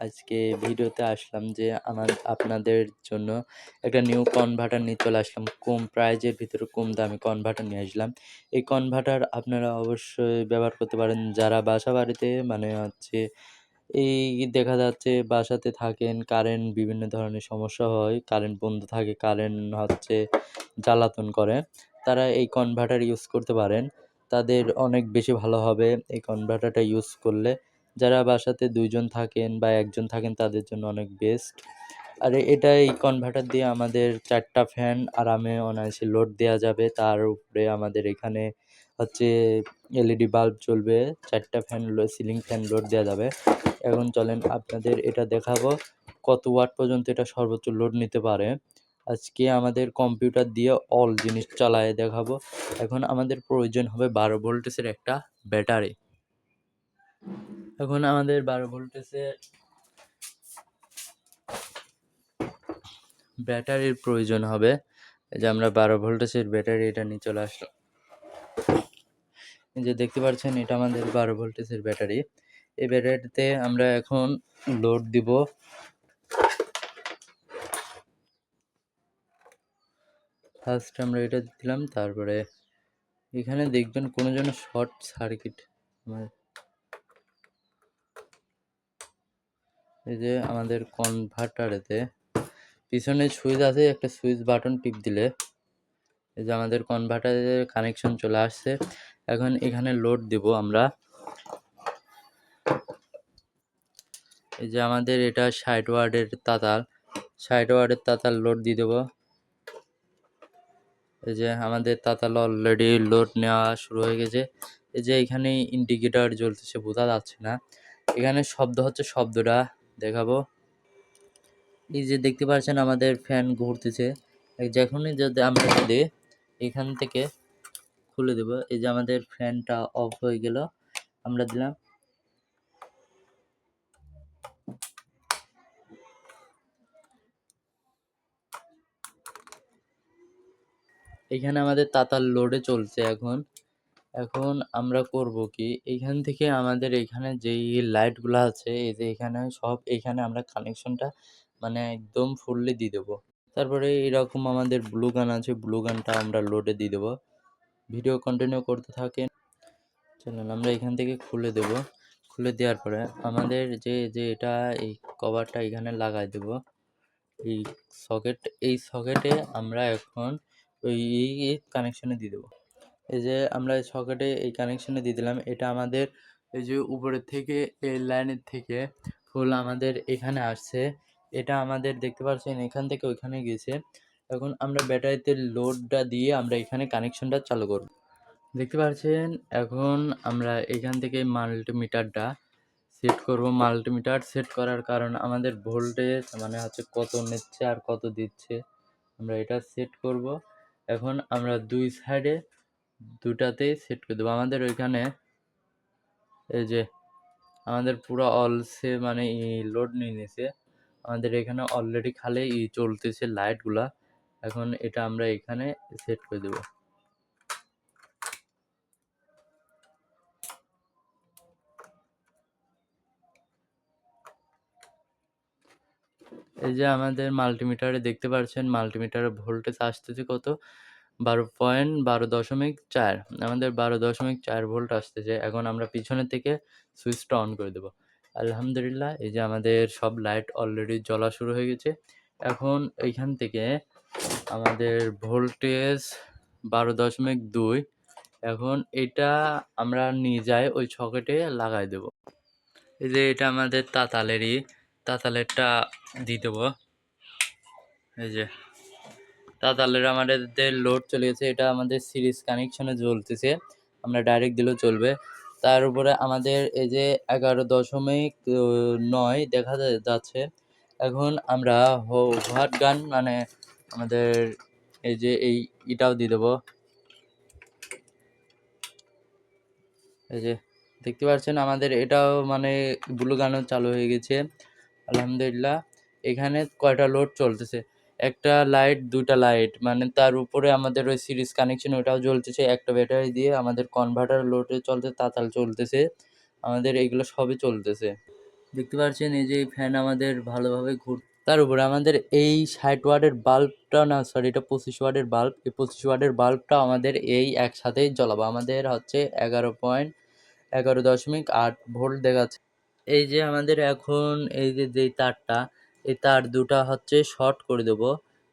আজকে ভিডিওতে আসলাম যে আমার আপনাদের জন্য একটা নিউ কনভার্টার নিয়ে চলে আসলাম। কম প্রাইজের ভিতরে কম দামি কনভার্টার নিয়ে আসলাম। এই কনভার্টার আপনারা অবশ্যই ব্যবহার করতে পারেন। যারা বাসা বাড়িতে মানে হচ্ছে এই দেখা যাচ্ছে বাসাতে থাকেন কারেন্ট বিভিন্ন ধরনের সমস্যা হয় কারেন্ট বন্ধ থাকে কারেন্ট হচ্ছে জ্বালাতন করে, তারা এই কনভার্টার ইউজ করতে পারেন। তাদের অনেক বেশি ভালো হবে এই কনভার্টারটা ইউজ করলে। যারা বাসাতে দুইজন থাকেন বা একজন থাকেন তাদের জন্য অনেক বেস্ট আর এটা এই কনভার্টার দিয়ে আমাদের চারটা ফ্যান আরামে অনায়াসে লোড দেওয়া যাবে। তার উপরে আমাদের এখানে হচ্ছে এলইডি বাল্ব চলবে, চারটা ফ্যান সিলিং ফ্যান লোড দেওয়া যাবে। এখন চলেন আপনাদের এটা দেখাবো, কত ওয়াট পর্যন্ত এটা সর্বোচ্চ লোড নিতে পারে। আজকে আমাদের কম্পিউটার দিয়ে অল জিনিস চালায় দেখাবো। এখন আমাদের প্রয়োজন হবে বারো ভোল্টেজের একটা ব্যাটারি এখন আমাদের বারো ভোল্টেজের ব্যাটারির প্রয়োজন হবে। যে আমরা বারো ভোল্টেজের ব্যাটারি এটা নিয়ে চলে আসলাম। যে দেখতে পাচ্ছেন, এটা আমাদের বারো ভোল্টেজের ব্যাটারি। এই ব্যাটারিতে আমরা এখন লোড দিব। ফার্স্ট আমরা এটা দিলাম, তারপরে এখানে দেখবেন কোনো জন্য শর্ট সার্কিট আমার এই যে আমাদের কনভার্টারেতে পিছনে সুইচ আছে, একটা সুইচ বাটন টিপ দিলে। এই যে আমাদের কনভার্টারের কানেকশন চলে আসছে। এখন এখানে লোড দেব আমরা। এই যে আমাদের এটা ষাট ওয়ার্ডের তাতাল। ষাট ওয়ার্ডের তাতাল লোড দিয়ে দেবো। এই যে আমাদের তাতাল অলরেডি লোড নেওয়া শুরু হয়ে গেছে। এই যে এখানে ইন্ডিকেটর জ্বলতেছে, বোঝা যাচ্ছে না। এখানে শব্দ হচ্ছে শব্দটা। দেখাবো। এই যে দেখতে পাচ্ছেন আমাদের ফ্যান ঘুরতেছে। যখনই যদি আমরা যদি এখান থেকে খুলে দেব, এই যে আমাদের ফ্যানটা অফ হয়ে গেল, আমরা দিলাম। এখানে আমাদের তাতার লোডে চলছে এখন। এখন আমরা করব কি? এইখান থেকে আমাদের এখানে যেই লাইটগুলো আছে, এই যে এখানে সব এখানে আমরা কানেকশনটা মানে একদম ফুললি দিয়ে দেবো। তারপরে এরকম আমাদের ব্লু গান আছে ব্লু গানটা আমরা লোডে দিয়ে দেবো। ভিডিও কন্টিনিউ করতে থাকেন। চলুন আমরা এখান থেকে খুলে দেব। খুলে দেওয়ার পরে আমাদের যে যে এটা এই কভারটা এখানে লাগাই দেব। এই সকেট এই সকেটে আমরা এখন ওই, এই কানেকশনে দিয়ে দেবো। এই যে আমরা সকেটে এই কানেকশনে দিয়ে দিলাম, এটা আমাদের এই যে উপরের থেকে এই লাইনের থেকে ফুল আমাদের এখানে আসছে। এটা আমাদের দেখতে পাচ্ছেন এখান থেকে ওইখানে গেছে। এখন আমরা ব্যাটারিতে লোডটা দিয়ে আমরা এখানে কানেকশনটা চালু করব। দেখতে পাচ্ছেন এখন আমরা এখান থেকে মাল্টিমিটারটা সেট করব। মাল্টিমিটার সেট করার কারণ আমাদের ভোল্টেজ মানে হচ্ছে কত নিচ্ছে আর কত দিচ্ছে, আমরা এটা সেট করব। এখন আমরা দুই সাইডে দুটাতেই সেট করে দেবো। আমাদের ওইখানে এই যে আমাদের পুরো অলসে মানে লোড নিয়ে নিয়েছে। আমাদের এখানে অলরেডি খালি চলতেছে লাইটগুলা এখন এটা আমরা এখানে সেট করে দেবো। এই যে আমাদের মাল্টিমিটারে দেখতে পাচ্ছেন মাল্টিমিটারে ভোল্টেজ আসতেছে কত? বারো পয়েন্ট বারো দশমিক চার। আমাদের বারো দশমিক চার ভোল্ট আসতেছে এখন আমরা পিছনের থেকে সুইচটা অন করে দেবো। আলহামদুলিল্লাহ, এই যে আমাদের সব লাইট অলরেডি জ্বলা শুরু হয়ে গেছে। এখন এইখান থেকে আমাদের ভোল্টেজ বারো দশমিক দুই। এখন এটা আমরা নিয়ে যাই ওই ছকেটে লাগাই দেব। এই যে এটা আমাদের তাতালেরই, তাতালেরটা দিয়ে দেবো। এই যে তাতালের আমাদের লোড চলে গেছে। এটা আমাদের সিরিজ কানেকশনে জ্বলতেছে। আমরা ডাইরেক্ট দিলেও চলবে। তার উপরে আমাদের এই যে এগারো দশমিক নয় দেখা যাচ্ছে। এখন আমরা হোয়াট গান মানে আমাদের এই যে এই ইটাও দিয়ে দেবো। এই যে দেখতে পাচ্ছেন আমাদের এটাও মানে ব্লু গানও চালু হয়ে গেছে। আলহামদুলিল্লাহ। এখানে কয়টা লোড চলতেছে? একটা লাইট দুটা লাইট মানে তার উপরে আমাদের ওই সিরিজ কানেকশন ওটাও জ্বলতেছে। একটা ব্যাটারি দিয়ে আমাদের কনভার্টার লোডে চলতে তাতাল চলতেছে। আমাদের এইগুলো সবই চলতেছে। দেখতে পাচ্ছেন এই যে ফ্যান আমাদের ভালোভাবে ঘুর, তার উপরে আমাদের এই ষাট ওয়ার্ডের বাল্বটা না সরি এটা পঁচিশ ওয়ার্ডের বাল্ব এই পঁচিশ ওয়ার্ডের বাল্বটা আমাদের এই একসাথেই জ্বলাবো। আমাদের হচ্ছে এগারো পয়েন্ট এগারো দশমিক আট ভোল্ট দেখাচ্ছে। এই যে আমাদের এখন, এই যে যেই তারটা এই তার দুটা হচ্ছে শর্ট করে দেবো।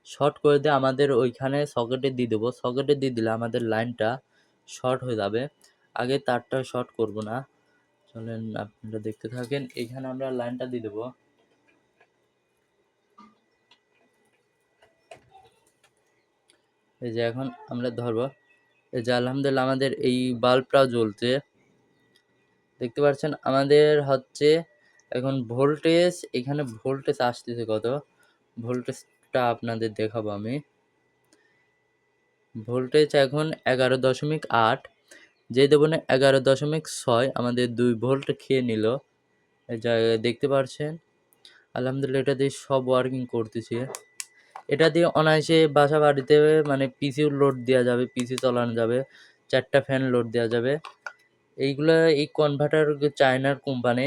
শর্ট করে দিয়ে আমাদের ওইখানে সকেটে দিয়ে দেবো। সকেটে দিয়ে দিলে আমাদের লাইনটা শর্ট হয়ে যাবে। আগে তারটা শর্ট করব না। চলেন আপনারা দেখতে থাকেন। এইখানে আমরা লাইনটা দিয়ে দেবো। এই যে এখন আমরা ধরবো। এই যে আলহামদুলিল্লাহ আমাদের এই বাল্বটাও জ্বলছে। দেখতে পাচ্ছেন? আমাদের হচ্ছে এখন ভোল্টেজ এখানে ভোল্টেজ আসতেছে কত? ভোল্টেজটা আপনাদের দেখাবো আমি। ভোল্টেজ এখন এগারো দশমিক আট, যে দেবো না এগারো দশমিক ছয় আমাদের দুই ভোল্ট খেয়ে নিল। যা দেখতে পাচ্ছেন আলহামদুলিল্লাহ এটা দিয়ে সব ওয়ার্কিং করতেছে। এটা দিয়ে অনায়াসে বাসা বাড়িতে মানে পিসিও লোড দেওয়া যাবে পিসি চালানো যাবে, চারটা ফ্যান লোড দেওয়া যাবে। এইগুলো এই কনভার্টার চায়নার কোম্পানি